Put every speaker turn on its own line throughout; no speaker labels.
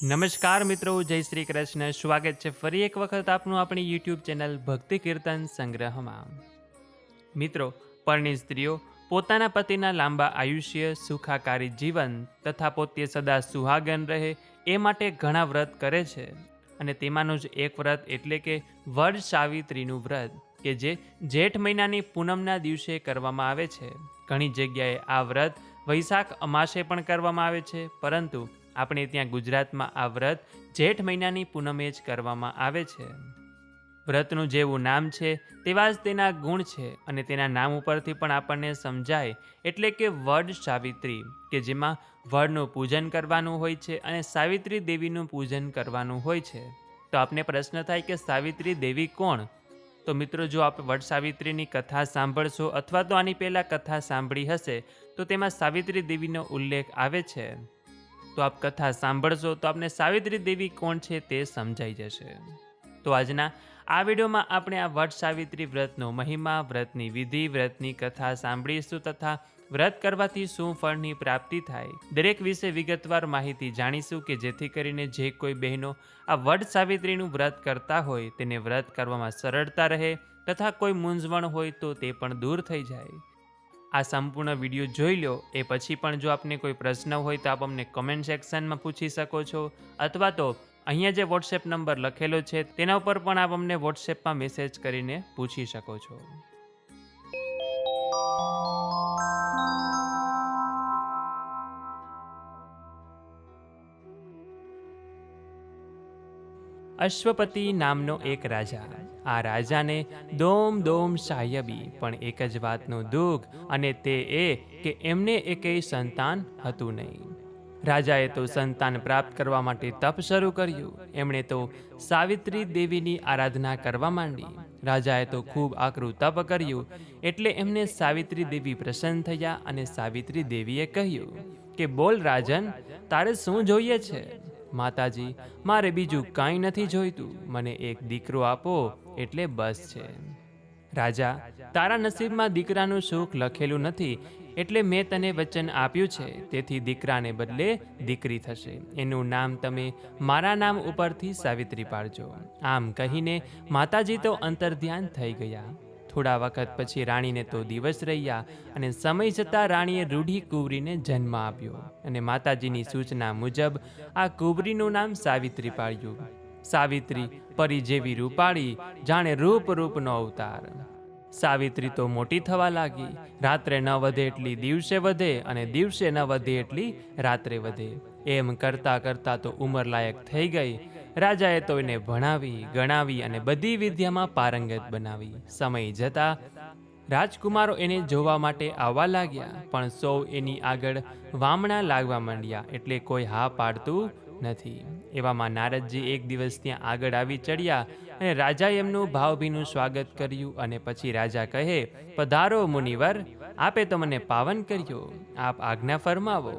નમસ્કાર મિત્રો, જય શ્રી કૃષ્ણ. સ્વાગત છે ફરી એક વખત આપનું આપણી યુટ્યુબ ચેનલ ભક્તિ કીર્તન સંગ્રહમાં. મિત્રો પરણી સ્ત્રીઓ, પોતાના પતિના લાંબા આયુષ્ય, સુખાકારી જીવન તથા પોતે સદા સુહાગન રહે એ માટે ઘણા વ્રત કરે છે. અને તેમાંનું જ એક વ્રત એટલે કે વડ સાવિત્રીનું વ્રત, કે જે જેઠ મહિનાની પૂનમના દિવસે કરવામાં આવે છે. ઘણી જગ્યાએ આ વ્રત વૈશાખ અમાસે પણ કરવામાં આવે છે, પરંતુ આપણે ત્યાં ગુજરાતમાં આ વ્રત જેઠ મહિનાની પૂનમે જ કરવામાં આવે છે. વ્રતનું જેવું નામ છે, તેવા જ તેના ગુણ છે અને તેના નામ ઉપરથી પણ આપણને સમજાય એટલે કે વડ સાવિત્રી, કે જેમાં વડનું પૂજન કરવાનું હોય છે અને સાવિત્રી દેવીનું પૂજન કરવાનું હોય છે. તો આપને પ્રશ્ન થાય કે સાવિત્રી દેવી કોણ? તો મિત્રો, જો આપ વડ સાવિત્રીની કથા સાંભળશો અથવા તો આની પહેલાં કથા સાંભળી હશે, તો તેમાં સાવિત્રી દેવીનો ઉલ્લેખ આવે છે. તો આપ કથા સાંભળશો તો આપને સાવિત્રી દેવી કોણ છે તે સમજાઈ જશે. તો આજના આ વિડીયોમાં આપણે આ વટ સાવિત્રી વ્રતનો મહિમા, વ્રતની વિધિ, વ્રતની કથા સાંભળીશું તથા વ્રત કરવાથી શું ફળની પ્રાપ્તિ થાય દરેક વિશે વિગતવાર માહિતી જાણીશું કે જેથી કરીને જે કોઈ બહેનો આ વટ સાવિત્રીનું વ્રત કરતા હોય તેને વ્રત કરવામાં સરળતા રહે તથા કોઈ મૂંઝવણ હોય તો તે પણ દૂર થઈ જાય. આ સંપૂર્ણ વીડિયો જોઈ લો. એ પછી પણ જો આપને કોઈ પ્રશ્ન હોય તો આપ અમને કમેન્ટ સેક્શનમાં પૂછી શકો છો. અથવા તો અહીંયા જે વોટ્સએપ નંબર લખેલો છે, તેના ઉપર પણ આપ અમને વોટ્સએપમાં મેસેજ કરીને પૂછી શકો છો. અશ્વપતિ નામનો એક રાજા. આ રાજાને દોમ દોમ સાહ્યબી પણ એક જ વાતનું દુઃખ અને તે એ કે એમને એકેય સંતાન હતું નહીં. રાજાએ તો સંતાન પ્રાપ્ત કરવા માટે તપ શરૂ કર્યું. એમણે તો સાવિત્રી દેવીની આરાધના કરવા માંડી. રાજાએ તો ખૂબ આકરું તપ કર્યું. એટલે એમને સાવિત્રી દેવી પ્રસન્ન થયા અને સાવિત્રી દેવીએ કહ્યું કે, બોલ રાજન, તારે શું જોઈએ છે? માતાજી, મારે બીજું કાંઈ નથી જોઈતું. મને એક દીકરો આપો, એટલે બસ છે. રાજા, તારા નસીબમાં દીકરાનું સુખ લખેલું નથી, એટલે મેં તને વચન આપ્યું છે. તેથી દીકરાને બદલે દીકરી થશે. એનું નામ તમે મારા નામ ઉપરથી સાવિત્રી પાડજો. આમ કહીને માતાજી તો અંતર્ધ્યાન થઈ ગયા. થોડા વખત પછી રાણીને તો દિવસ રહ્યા અને સમય જતાં રાણીએ રૂઢી કુંવરીને જન્મ આપ્યો અને માતાજીની સૂચના મુજબ આ કુંવરીનું નામ સાવિત્રી પાડ્યું. સાવિત્રી પરી જેવી રૂપાળી, જાણે રૂપ રૂપનો અવતાર. સાવિત્રી તો મોટી થવા લાગી. રાત્રે ન વધે એટલી દિવસે વધે અને દિવસે ન વધે એટલી રાત્રે વધે. એમ કરતા કરતા તો ઉંમર લાયક થઈ ગઈ રાજાએ તો એને ભણાવી, ગણાવી અને બધી વિદ્યામાં પારંગત બનાવી. સમય જતા રાજકુમારો એને જોવા માટે આવવા લાગ્યા, પણ સૌ એની આગળ વામણા લાગવા માંડ્યા એટલે કોઈ હા પાડતું નથી. એવામાં નારદજી એક દિવસ ત્યાં આગળ આવી ચડ્યા અને રાજાએ એમનું ભાવભીનું સ્વાગત કર્યું અને પછી રાજા કહે, પધારો મુનિવર, આપે તો મને પાવન કર્યો. આપ આજ્ઞા ફરમાવો.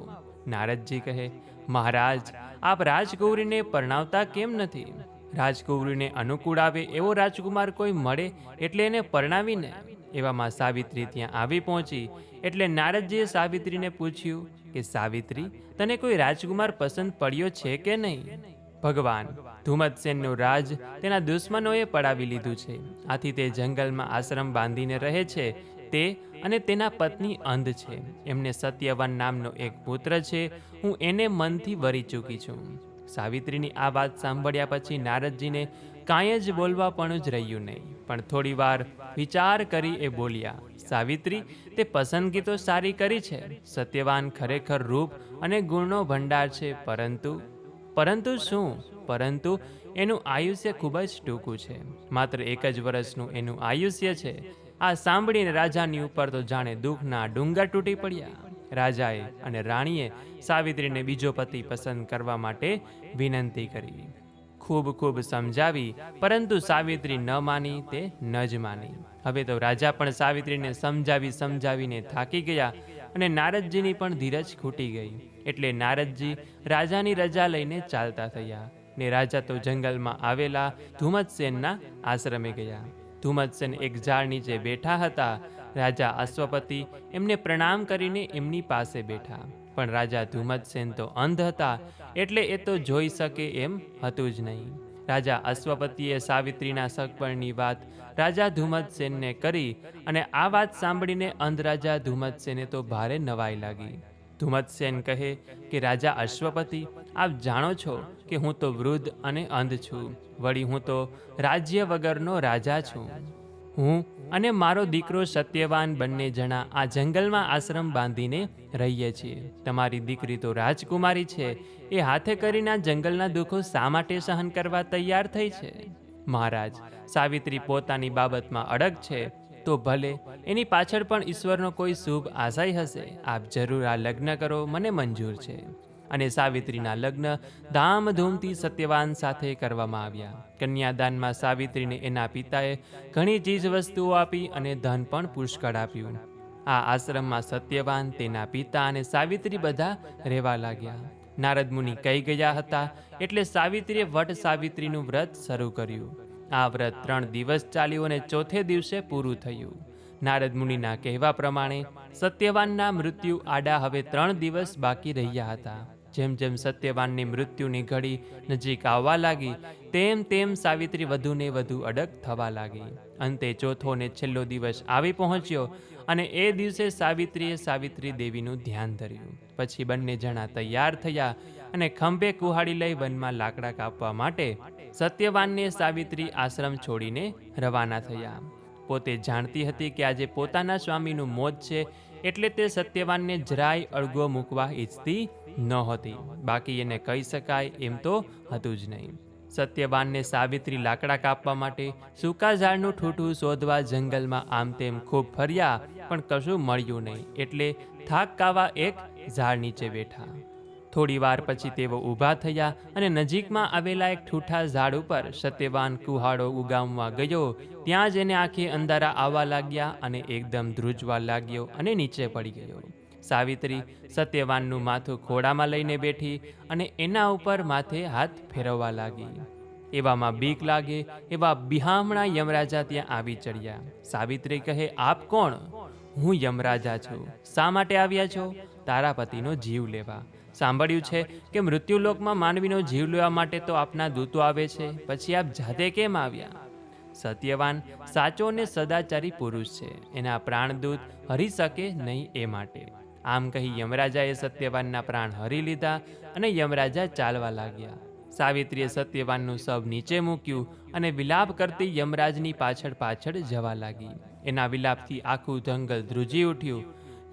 નારદજી કહે, મહારાજ આપ રાજગૌરીને પરણાવતા કેમ નથી? રાજગૌરીને અનુકૂળ આવે એવો રાજકુમાર કોઈ મળે એટલે એને પરણાવીને? એવામાં સાવિત્રી ત્યાં આવી પહોંચી એટલે નારદજીએ સાવિત્રીને પૂછ્યું કે, સાવિત્રી, તને કોઈ રાજકુમાર પસંદ પડ્યો છે કે નહીં? ભગવાન, ધુમતસેનનું રાજ તેના દુશ્મનોએ પડાવી લીધું છે. આથી તે જંગલમાં આશ્રમ બાંધીને રહે છે તે અને તેના પત્ની અંધ છે. એમને સત્યવાન નામનો એક પુત્ર છે. હું એને મનથી વરી ચૂકી છું. સાવિત્રીની આ વાત સાંભળ્યા પછી નારદજીને કાંઈ જ બોલવા પણ જ રહ્યું નહીં. પણ થોડી વાર વિચાર કરી એ બોલ્યા, સાવિત્રી, તે પસંદગી તો સારી કરી છે. સત્યવાન ખરેખર રૂપ અને ગુણનો ભંડાર છે. પરંતુ પરંતુ શું? પરંતુ એનું આયુષ્ય ખૂબ જ ટૂંકું છે. માત્ર એક જ વર્ષનું એનું આયુષ્ય છે. આ સાંભળીને રાજાની ઉપર તો જાણે દુઃખના ડુંગર તૂટી પડ્યા. રાજાએ અને રાણીએ સાવિત્રીને બીજો પતિ પસંદ કરવા માટે વિનંતી કરી. ખૂબ ખૂબ સમજાવી, પરંતુ સાવિત્રી ન માની તે ન જ માની. હવે તો રાજા પણ સાવિત્રીને સમજાવી સમજાવીને થાકી ગયા અને નારદજીની પણ ધીરજ ખૂટી ગઈ. એટલે નારદજી રાજાની રજા લઈને ચાલતા થયા ને રાજા તો જંગલમાં આવેલા ધુમતસેનના આશ્રમે ગયા. ધુમતસેન એક ઝાડ નીચે બેઠા હતા, રાજા અશ્વપતિ એમને પ્રણામ કરીને એમની પાસે બેઠા. પણ રાજા ધુમ્મસેન તો અંધ હતા, એટલે એ તો જોઈ શકે એમ હતું જ નહીં. રાજા અશ્વપતિએ સાવિત્રીના સગપણની વાત રાજા ધુમ્મસેનને કરી અને આ વાત સાંભળીને અંધ રાજા ધુમ્મસેને તો ભારે નવાઈ લાગી. ધુમ્મતસેન કહે કે, રાજા અશ્વપતિ, આપ જાણો છો કે હું તો વૃદ્ધ અને અંધ છું. વળી હું તો રાજ્ય વગરનો રાજા છું. હું અને મારો દીકરો સત્યવાન બંને જણા આ જંગલમાં આશ્રમ બાંધીને રહીએ છીએ. તમારી દીકરી તો રાજકુમારી છે. એ હાથે કરીને આ જંગલના દુઃખો શા માટે સહન કરવા તૈયાર થઈ છે? મહારાજ, સાવિત્રી પોતાની બાબતમાં અડગ છે. તો ભલે, એની પાછળ પણ ઈશ્વરનો કોઈ શુભ આશય હશે. આપ જરૂર આ લગ્ન કરો, મને મંજૂર છે. અને સાવિત્રીના લગ્ન ધામધૂમથી સત્યવાન સાથે કરવામાં આવ્યા. કન્યાદાનમાં સાવિત્રીને એના પિતાએ ઘણી ચીજ વસ્તુઓ આપી અને ધન પણ પુષ્કળ આપ્યું. આ આશ્રમમાં સત્યવાન, તેના પિતા અને સાવિત્રી બધા રહેવા લાગ્યા. નારદ મુનિ કહી ગયા હતા, એટલે સાવિત્રીએ વટ સાવિત્રીનું વ્રત શરૂ કર્યું. આ વ્રત ત્રણ દિવસ ચાલ્યું અને ચોથે દિવસે પૂરું થયું. નારદ મુનિના કહેવા પ્રમાણે, સત્યવાનના મૃત્યુ આડા હવે ત્રણ દિવસ બાકી રહ્યા હતા. જેમ જેમ સત્યવાનની મૃત્યુની ઘડી નજીક આવવા લાગી, તેમ તેમ સાવિત્રી વધુને વધુ અડગ થવા લાગી. અંતે ચોથો ને છેલ્લો દિવસ આવી પહોંચ્યો અને એ દિવસે સાવિત્રીએ સાવિત્રી દેવીનું ધ્યાન ધર્યું. પછી બંને જણા તૈયાર થયા અને ખંભે કુહાડી લઈ વનમાં લાકડા કાપવા માટે સત્યવાનને સાવિત્રી આશ્રમ છોડીને રવાના થયા. પોતે જાણતી હતી કે આજે પોતાના સ્વામીનું મોત છે, એટલે તે સત્યવાનને જરાય અળગો મૂકવા ઈચ્છતી નહોતી બાકી એને કહી શકાય એમ તો હતું જ નહીં. સત્યવાનને સાવિત્રી લાકડા કાપવા માટે સૂકા ઝાડનું ઠૂઠું શોધવા જંગલમાં આમ તેમ ખૂબ ફર્યા, પણ કશું મળ્યું નહીં, એટલે થાક કાવા એક ઝાડ નીચે બેઠા. થોડી વાર પછી તેઓ ઊભા થયા અને નજીકમાં આવેલા એક ઠૂઠા ઝાડ ઉપર સત્યવાન કુહાડો ઉગામવા ગયો. ત્યાં જ એને આંખે અંધારા આવવા લાગ્યા અને એકદમ ધ્રુજવા લાગ્યો અને નીચે પડી ગયો. સાવિત્રી સત્યવાનનું માથું ખોડામાં લઈને બેઠી અને એના ઉપર માથે હાથ ફેરવવા લાગી. એવામાં બીક લાગે એવા બિહામણા યમરાજા ત્યાં આવી ચડ્યા. સાવિત્રી કહે, આપ કોણ? હું યમરાજા છું. શા માટે આવ્યા છો? તારા પતિનો જીવ લેવા. સાંભળ્યું છે કે મૃત્યુલોકમાં માનવીનો જીવ લેવા માટે તો આપના દૂતો આવે છે. પછી આપ જાતે કેમ આવ્યા? સત્યવાન, સાચો અને સદાચારી પુરુષ છે. એના પ્રાણદૂત હરી શકે નહીં એ માટે. આમ કહી યમરાજાએ સત્યવાનના પ્રાણ હરી લીધા અને યમરાજા ચાલવા લાગ્યા. સાવિત્રીએ સત્યવાનનું શબ નીચે મૂક્યું અને વિલાપ કરતી યમરાજની પાછળ પાછળ જવા લાગી. એના વિલાપથી આખું જંગલ ધ્રુજી ઉઠ્યું.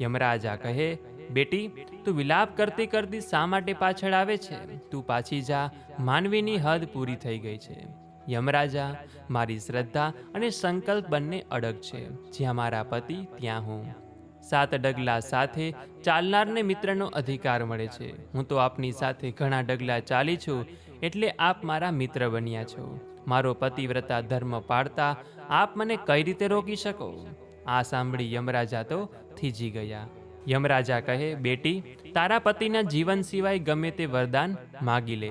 યમરાજા કહે બેટી, તું વિલાપ કરતી કરતી શા માટે પાછળ આવે છે? તું પાછી જા, માનવીની હદ પૂરી થઈ ગઈ છે. યમરાજા, મારી શ્રદ્ધા અને સંકલ્પ બંને અડગ છે. જ્યાં મારા પતિ, ત્યાં હું. સાત ડગલા સાથે ચાલનારને મિત્રનો અધિકાર મળે છે. હું તો આપની સાથે ઘણા ડગલા ચાલી છું, એટલે આપ મારા મિત્ર બન્યા છો. મારો પતિવ્રતા ધર્મ પાળતા આપ મને કઈ રીતે રોકી શકો? આ સાંભળી યમરાજા તો થીજી ગયા. યમરાજા કહે, બેટી, તારા પતિના જીવન સિવાય ગમે તે વરદાન માગી લે.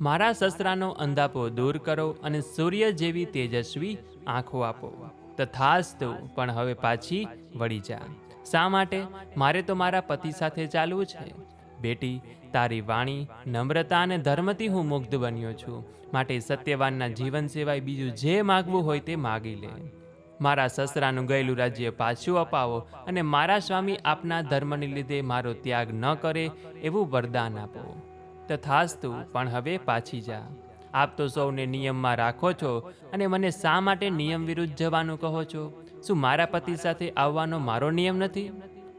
મારા સસરાનો અંધાપો દૂર કરો અને સૂર્ય જેવી તેજસ્વી આંખો આપો. તથાસ્તુ, પણ હવે પાછી વળી જા. શા માટે? મારે તો મારા પતિ સાથે ચાલવું છે. બેટી, તારી વાણી, નમ્રતા અને ધર્મથી હું મુગ્ધ બન્યો છું. માટે સત્યવાનના જીવન સિવાય બીજું જે માગવું હોય તે માગી લે. મારા સસરાનું ગયેલું રાજ્ય પાછું અપાવો અને મારા સ્વામી આપના ધર્મને લીધે મારો ત્યાગ ન કરે એવું વરદાન આપો. તથાસ્તુ, પણ હવે પાછી જા. આપ તો સૌને નિયમમાં રાખો છો અને મને શા માટે નિયમ વિરુદ્ધ જવાનું કહો છો? શું મારા પતિ સાથે આવવાનો મારો નિયમ નથી?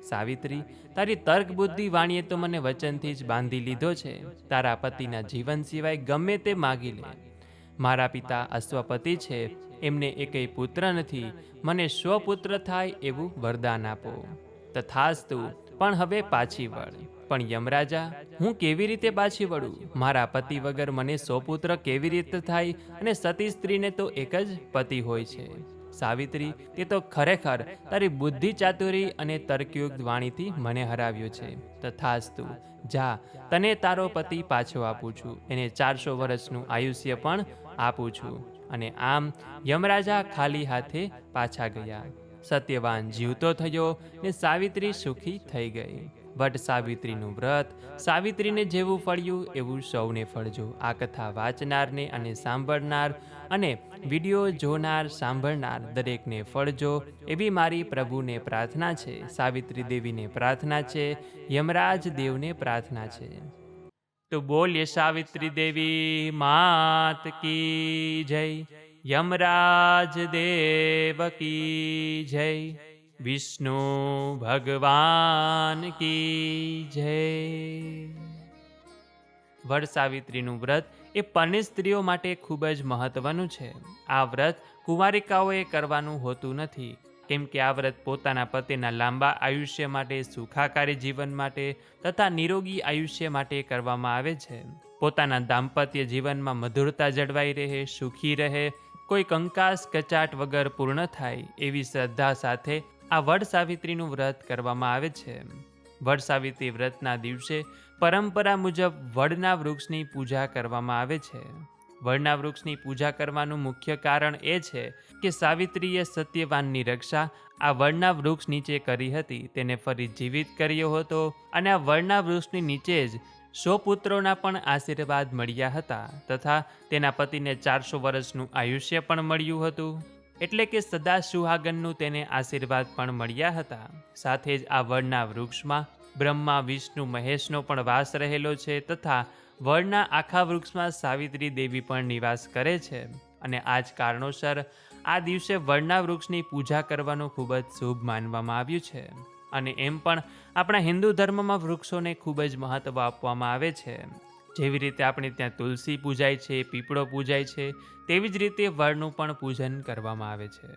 સાવિત્રી, તારી તર્ક બુદ્ધિ વાણીએ તો મને વચનથી જ બાંધી લીધો છે. તારા પતિના જીવન સિવાય ગમે તે માગી લે. મારા પિતા અશ્વપતિ છે, એમને એકેય પુત્ર નથી, મને સ્વપુત્ર થાય એવું વરદાન આપો. તથાસ્તુ, પણ હવે પાછી વળ. પણ યમરાજા, હું કેવી રીતે પાછી વળું? મારા પતિ વગર મને સ્વપુત્ર કેવી રીતે થાય અને સતી સ્ત્રીને તો એક જ પતિ હોય છે? સાવિત્રી, તે તો ખરેખર તારી બુદ્ધિ ચાતુરી અને તર્કયુક્ત વાણીથી મને હરાવ્યો છે. તથાસ્તુ, જા, તને તારો પતિ પાછો આપું છું. એને ચારસો વર્ષનું આયુષ્ય પણ આપું છું. અને આમ યમરાજા ખાલી હાથે પાછા ગયા. સત્યવાન જીવતો થયો ને સાવિત્રી સુખી થઈ ગઈ. વટ સાવિત્રીનું વ્રત, સાવિત્રીને જેવું ફળ્યું એવું સૌને ફળજો. આ કથા વાંચનારને અને સાંભળનાર અને વીડિયો જોનાર, સાંભળનાર દરેકને ફળજો એવી મારી પ્રભુને પ્રાર્થના છે. સાવિત્રી દેવીને પ્રાર્થના છે. યમરાજ દેવને પ્રાર્થના છે. તો બોલીએ સાવિત્રી દેવી, માત કી જય. યમરાજ દેવ કી જય. વિષ્ણુ ભગવાન કી જય. વડ સાવિત્રીનું વ્રત એ પરણિત સ્ત્રીઓ માટે ખૂબ જ મહત્વનું છે. આ વ્રત કુંવારિકાઓએ કરવાનું હોતું નથી. કેમ કે આ વ્રત પોતાના પતિના લાંબા આયુષ્ય માટે, સુખાકારી જીવન માટે તથા નિરોગી આયુષ્ય માટે કરવામાં આવે છે. પોતાના દાંપત્ય જીવનમાં મધુરતા જળવાઈ રહે, સુખી રહે, કોઈ કંકાસ કચાટ વગર પૂર્ણ થાય એવી શ્રદ્ધા સાથે આ વડ સાવિત્રીનું વ્રત કરવામાં આવે છે. વડ સાવિત્રી વ્રતના દિવસે પરંપરા મુજબ વડના વૃક્ષની પૂજા કરવામાં આવે છે. વડના વૃક્ષની પૂજા કરવાનું મુખ્ય કારણ એ છે કે સાવિત્રીએ સત્યવાનની રક્ષા આ વડના વૃક્ષ નીચે કરી હતી. તેને ફરી જીવિત કર્યો હતો અને આ વડના વૃક્ષની નીચે જ સો પુત્રોના પણ આશીર્વાદ મળ્યા હતા તથા તેના પતિને ચારસો વર્ષનું આયુષ્ય પણ મળ્યું હતું. એટલે કે સદા સુહાગનનું તેને આશીર્વાદ પણ મળ્યા હતા. સાથે જ આ વડના વૃક્ષમાં બ્રહ્મા, વિષ્ણુ, મહેશનો પણ વાસ રહેલો છે તથા વડના આખા વૃક્ષમાં સાવિત્રી દેવી પણ નિવાસ કરે છે અને આ જ કારણોસર આ દિવસે વડના વૃક્ષની પૂજા કરવાનું ખૂબ જ શુભ માનવામાં આવ્યું છે. અને એમ પણ આપણા હિન્દુ ધર્મમાં વૃક્ષોને ખૂબ જ મહત્ત્વ આપવામાં આવે છે. જેવી રીતે આપણે ત્યાં તુલસી પૂજાય છે, પીપળો પૂજાય છે, તેવી જ રીતે વડનું પણ પૂજન કરવામાં આવે છે.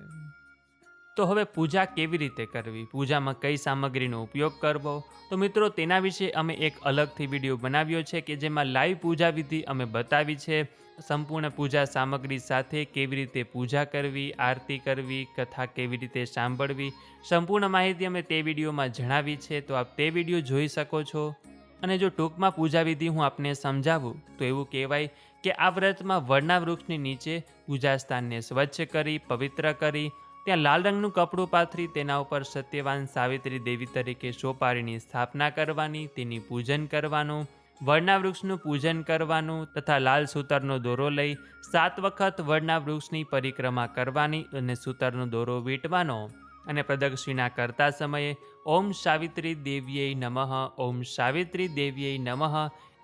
તો હવે પૂજા કેવી રીતે કરવી? પૂજામાં કઈ સામગ્રીનો ઉપયોગ કરવો? તો મિત્રો, તેના વિશે અમે એક અલગથી વીડિયો બનાવ્યો છે કે જેમાં લાઈવ પૂજા વિધિ અમે બતાવી છે. સંપૂર્ણ પૂજા સામગ્રી સાથે કેવી રીતે પૂજા કરવી, આરતી કરવી, કથા કેવી રીતે સાંભળવી, સંપૂર્ણ માહિતી અમે તે વિડીયોમાં જણાવી છે, તો આપ તે વીડિયો જોઈ શકો છો. અને જો ટૂંકમાં પૂજા વિધિ હું આપને સમજાવું, તો એવું કહેવાય કે આ વ્રતમાં વડના વૃક્ષની નીચે પૂજા સ્થાનને સ્વચ્છ કરી, પવિત્ર કરી ત્યાં લાલ રંગનું કપડું પાથરી તેના ઉપર સત્યવાન સાવિત્રી દેવી તરીકે સોપારીની સ્થાપના કરવાની, તેની પૂજન કરવાનું વડના વૃક્ષનું પૂજન કરવાનું તથા લાલ સૂતરનો દોરો લઈ સાત વખત વડના વૃક્ષની પરિક્રમા કરવાની અને સૂતરનો દોરો વીંટવાનો અને પ્રદક્ષિણા કરતા સમયે ઓમ સાવિત્રી દેવીએ નમઃ, ઓમ સાવિત્રી દેવીએ નમઃ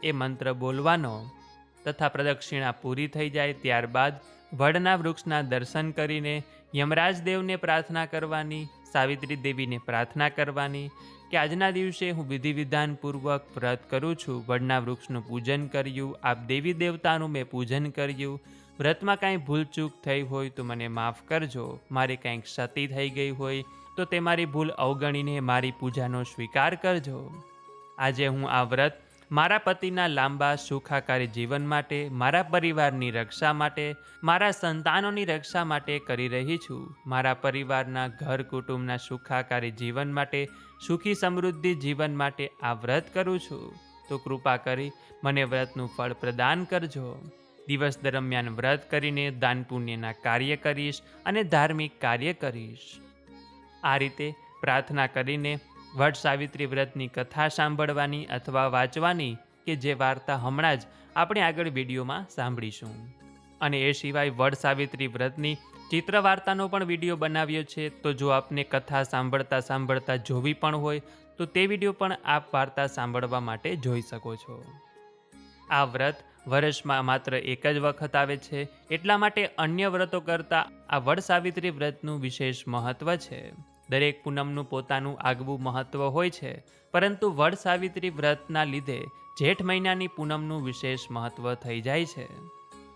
એ મંત્ર બોલવાનો તથા પ્રદક્ષિણા પૂરી થઈ જાય ત્યારબાદ વડના વૃક્ષના દર્શન કરીને યમરાજ દેવને પ્રાર્થના કરવાની, સાવિત્રી દેવીને પ્રાર્થના કરવાની કે આજના દિવસે હું વિધિ વિધાનપૂર્વક વ્રત કરું છું, વડના વૃક્ષનું પૂજન કર્યું, આપ દેવી દેવતાનું મેં પૂજન કર્યું. વ્રતમાં કાંઈ ભૂલચૂક થઈ હોય તો મને માફ કરજો, મારી કાંઈક ક્ષતિ થઈ ગઈ હોય તો તે મારી ભૂલ અવગણીને મારી પૂજાનો સ્વીકાર કરજો. આજે હું આ વ્રત મારા પતિના લાંબા, સુખાકારી જીવન માટે, મારા પરિવારની રક્ષા માટે, મારા સંતાનોની રક્ષા માટે કરી રહી છું. મારા પરિવારના ઘર કુટુંબના સુખાકારી જીવન માટે, સુખી સમૃદ્ધિ જીવન માટે આ વ્રત કરું છું. તો કૃપા કરી મને વ્રતનું ફળ પ્રદાન કરજો. દિવસ દરમિયાન વ્રત કરીને દાન પુણ્યના કાર્ય કરીશ અને ધાર્મિક કાર્ય કરીશ. આ રીતે પ્રાર્થના કરીને વડ સાવિત્રી વ્રતની કથા સાંભળવાની અથવા વાંચવાની કે જે વાર્તા હમણાં જ આપણે આગળ વિડીયોમાં સાંભળીશું. અને એ સિવાય વડ સાવિત્રી વ્રતની ચિત્ર વાર્તાનો પણ વીડિયો બનાવ્યો છે, તો જો આપને કથા સાંભળતા સાંભળતા જોવી પણ હોય, તો તે વીડિયો પણ આપ વાર્તા સાંભળવા માટે જોઈ શકો છો. આ વ્રત વર્ષમાં માત્ર એક જ વખત આવે છે, એટલા માટે અન્ય વ્રતો કરતાં આ વડ સાવિત્રી વ્રતનું વિશેષ મહત્વ છે. દરેક પૂનમનું પોતાનું આગવું મહત્વ હોય છે, પરંતુ વડ સાવિત્રી વ્રતના લીધે જેઠ મહિનાની પૂનમનું વિશેષ મહત્વ થઈ જાય છે.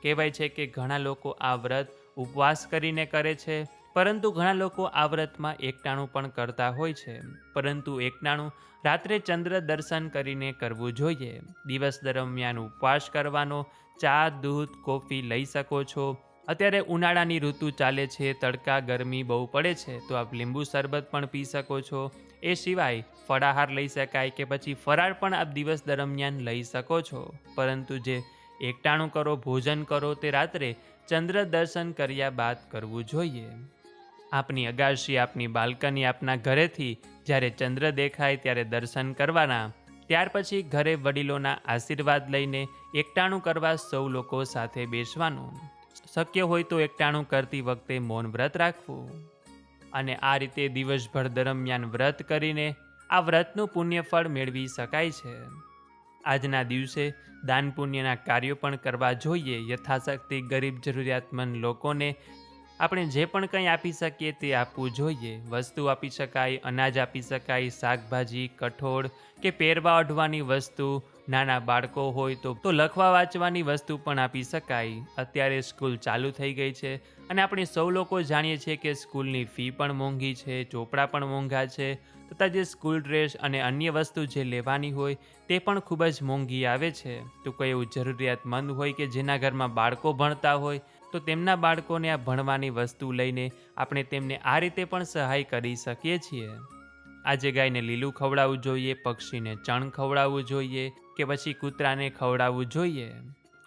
કહેવાય છે કે ઘણા લોકો આ વ્રત ઉપવાસ કરીને કરે છે, પરંતુ ઘણા લોકો આ વ્રતમાં એકટાણું પણ કરતા હોય છે, પરંતુ એકટાણું રાત્રે ચંદ્ર દર્શન કરીને કરવું જોઈએ. દિવસ દરમિયાન ઉપવાસ કરવાનો ચા, દૂધ, કોફી લઈ શકો છો અત્યારે ઉનાળાની ઋતુ ચાલે છે, તડકા, ગરમી બહુ પડે છે, તો આપ લીંબુ શરબત પણ પી શકો છો. એ સિવાય ફળાહાર લઈ શકાય કે પછી ફરાળ પણ આપ દિવસ દરમિયાન લઈ શકો છો. પરંતુ જે એકટાણું કરો, ભોજન કરો તે રાત્રે ચંદ્ર દર્શન કર્યા બાદ કરવું જોઈએ. આપની અગાશી, આપની બાલ્કની આપના ઘરેથી જ્યારે ચંદ્ર દેખાય ત્યારે દર્શન કરવાના. ત્યાર પછી ઘરે વડીલોના આશીર્વાદ લઈને એકટાણું કરવા સૌ લોકો સાથે બેસવાનું. શક્ય હોય તો એકટાણું કરતી વખતે મૌન વ્રત રાખવું. અને આ રીતે દિવસભર દરમિયાન વ્રત કરીને આ વ્રતનું પુણ્યફળ મેળવી શકાય છે. આજના દિવસે દાન પુણ્યના કાર્યો પણ કરવા જોઈએ. યથાશક્તિ, ગરીબ જરૂરિયાતમંદ લોકોને આપણે જે પણ કંઈ આપી શકીએ તે આપવું જોઈએ. વસ્તુ આપી શકાય, અનાજ આપી શકાય, શાકભાજી, કઠોળ કે પહેરવા ઓઢવાની વસ્તુ, નાના બાળકો હોય તો તો લખવા વાંચવાની વસ્તુ પણ આપી શકાય. અત્યારે સ્કૂલ ચાલુ થઈ ગઈ છે અને આપણે સૌ લોકો જાણીએ છીએ કે સ્કૂલની ફી પણ મોંઘી છે, ચોપડા પણ મોંઘા છે. તથા જે સ્કૂલ ડ્રેસ અને અન્ય વસ્તુ જે લેવાની હોય તે પણ ખૂબ જ મોંઘી આવે છે. તો કોઈ એવું જરૂરિયાતમંદ હોય કે જેના ઘરમાં બાળકો ભણતા હોય તો તેમના બાળકોને આ ભણવાની વસ્તુ લઈને આપણે તેમને આ રીતે પણ સહાય કરી શકીએ છીએ. આજે ગાયને લીલું ખવડાવવું જોઈએ, પક્ષીને ચણ ખવડાવવું જોઈએ કે પછી કૂતરાને ખવડાવવું જોઈએ.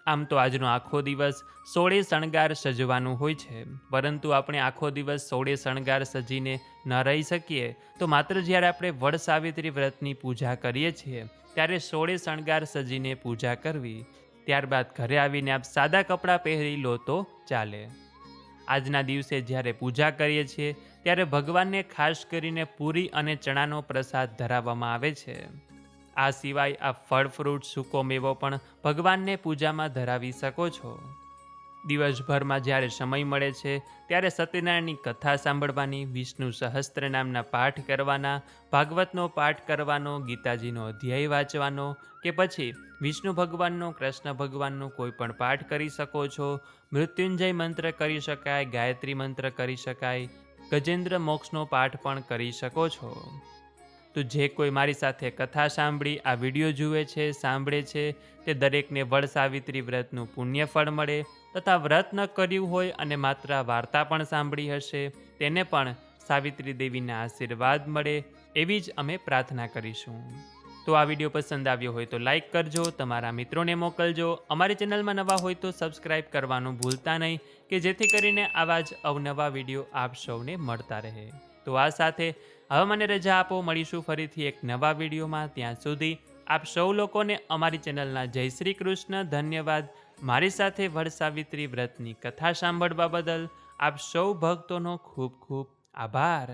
આમ તો આજનો આખો દિવસ સોળે શણગાર સજવાનું હોય છે. પરંતુ આપણે આખો દિવસ સોળે શણગાર સજીને ન રહી શકીએ. તો માત્ર જ્યારે આપણે વડ સાવિત્રી વ્રતની પૂજા કરીએ છીએ, ત્યારે સોળે શણગાર સજીને પૂજા કરવી. ત્યારબાદ ઘરે આવીને આપ સાદા કપડાં પહેરી લો તો ચાલે. આજના દિવસે જ્યારે પૂજા કરીએ છીએ, ત્યારે ભગવાનને ખાસ કરીને પૂરી અને ચણાનો પ્રસાદ ધરાવવામાં આવે છે. આ સિવાય આ ફળ, ફ્રૂટ, સૂકો મેવો પણ ભગવાનને પૂજામાં ધરાવી શકો છો. દિવસભરમાં જ્યારે સમય મળે છે, ત્યારે સત્યનારાયણની કથા સાંભળવાની, વિષ્ણુ સહસ્ત્ર નામના પાઠ કરવાના, ભાગવતનો પાઠ કરવાનો, ગીતાજીનો અધ્યાય વાંચવાનો કે પછી વિષ્ણુ ભગવાનનો, કૃષ્ણ ભગવાનનો કોઈ પણ પાઠ કરી શકો છો. મૃત્યુંજય મંત્ર કરી શકાય, ગાયત્રી મંત્ર કરી શકાય, ગજેન્દ્ર મોક્ષનો પાઠ પણ કરી શકો છો. તો જે કોઈ મારી સાથે કથા સાંભળી, આ વીડિયો જુએ છે, સાંભળે છે, તે દરેકને વડ સાવિત્રી વ્રતનું પુણ્ય ફળ મળે તથા વ્રત ન કર્યું હોય અને માત્ર વાર્તા પણ સાંભળી હશે, તેને પણ સાવિત્રી દેવીના આશીર્વાદ મળે, એવી જ અમે પ્રાર્થના કરીશું. તો આ વીડિયો પસંદ આવ્યો હોય તો લાઇક કરજો, તમારા મિત્રોને મોકલજો, અમારી ચેનલમાં નવા હોય તો સબસ્ક્રાઈબ કરવાનું ભૂલતા નહીં, કે જેથી કરીને આવા જ અવનવા વીડિયો આપ સૌને મળતા રહે. તો આ સાથે હવે મને રજા આપો, મળીશું ફરીથી એક નવા વિડીયોમાં. ત્યાં સુધી આપ સૌ લોકોને અમારી ચેનલના જય શ્રી કૃષ્ણ, ધન્યવાદ. મારી સાથે વડ સાવિત્રી વ્રતની કથા સાંભળવા બદલ આપ સૌ ભક્તોનો ખૂબ ખૂબ આભાર.